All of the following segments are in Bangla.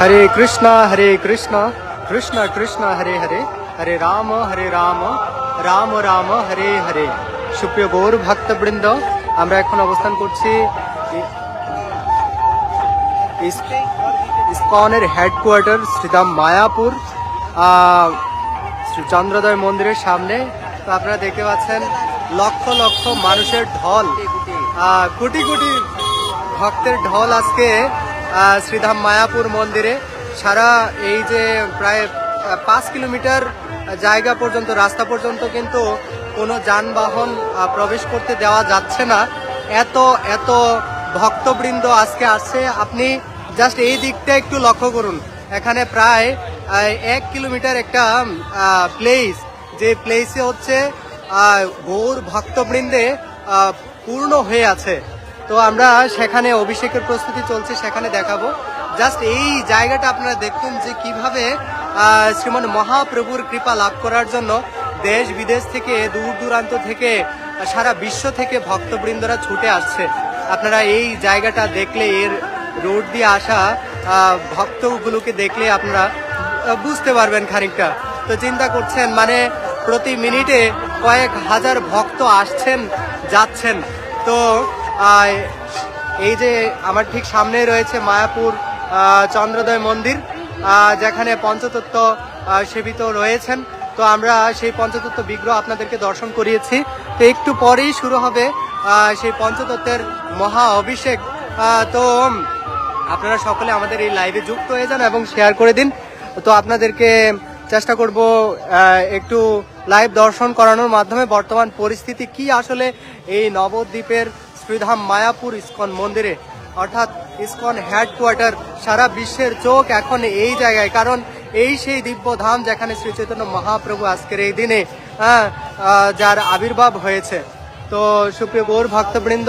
হরে কৃষ্ণ হরে কৃষ্ণ কৃষ্ণ কৃষ্ণ হরে হরে হরে রাম হরে রাম রাম রাম হরে হরে সুপ্রিয় গৌর ভক্তবৃন্দ, আমরা এখন অবস্থান করছি ইসকনের হেডকোয়ার্টার শ্রীধাম মায়াপুর শ্রী চন্দ্রোদয় মন্দিরের সামনে। তো আপনারা দেখতে পাচ্ছেন, লক্ষ লক্ষ মানুষের ঢল কোটি কোটি ভক্তের ঢল আজকে শ্রীধাম মায়াপুর মন্দিরে। সারা এই যে প্রায় পাঁচ কিলোমিটার জায়গা পর্যন্ত, রাস্তা পর্যন্ত কিন্তু কোনো যানবাহন প্রবেশ করতে দেওয়া যাচ্ছে না। এত এত ভক্তবৃন্দ আজকে আসছে। আপনি জাস্ট এই দিকটা একটু লক্ষ্য করুন। এখানে প্রায় এক কিলোমিটার একটা প্লেস যে প্লেসে হচ্ছে গৌর ভক্তবৃন্দে পূর্ণ হয়ে আছে। তো আমরা সেখানে অভিষেকের প্রস্তুতি চলছে, সেখানে দেখাবো। জাস্ট এই জায়গাটা আপনারা দেখুন যে কীভাবে শ্রীমান মহাপ্রভুর কৃপা লাভ করার জন্য দেশ বিদেশ থেকে, দূর দূরান্ত থেকে, সারা বিশ্ব থেকে ভক্তবৃন্দরা ছুটে আসছে। আপনারা এই জায়গাটা দেখলে, এর রোড দিয়ে আসা ভক্তগুলোকে দেখলে আপনারা বুঝতে পারবেন খানিকটা। তো চিন্তা করছেন মানে প্রতি মিনিটে কয়েক হাজার ভক্ত আসছেন, যাচ্ছেন। তো এই যে আমার ঠিক সামনে রয়েছে মায়াপুর চন্দ্রোদয় মন্দির যেখানে পঞ্চতত্ত্ব সেবিত রয়েছেন। তো আমরা সেই পঞ্চতত্ত্ব বিগ্রহ আপনাদেরকে দর্শন করিয়েছি। তো একটু পরেই শুরু হবে সেই পঞ্চতত্ত্বের মহা অভিষেক। তো আপনারা সকলে আমাদের এই লাইভে যুক্ত হয়ে যান এবং শেয়ার করে দিন। তো আপনাদেরকে চেষ্টা করব একটু লাইভ দর্শন করানোর মাধ্যমে বর্তমান পরিস্থিতি কি, আসলে এই নবদ্বীপের শ্রীধাম মায়াপুর ইস্কন মন্দিরে। অর্থাৎ ইস্কন হেডকোয়ার্টার সারা বিশ্বের চোখ এখন এই জায়গায়। কারণ এই সেই দিব্য ধাম যেখানে শ্রী চৈতন্য মহাপ্রভু আজকের এই দিনে হ্যাঁ, যার আবির্ভাব হয়েছে। তো সুপ্রিয় গৌর ভক্তবৃন্দ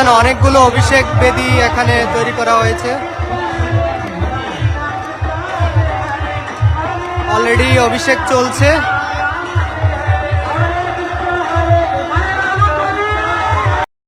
অনেকগুলো অভিষেক বেদি এখানে তৈরি করা হয়েছে। অলরেডি অভিষেক চলছে।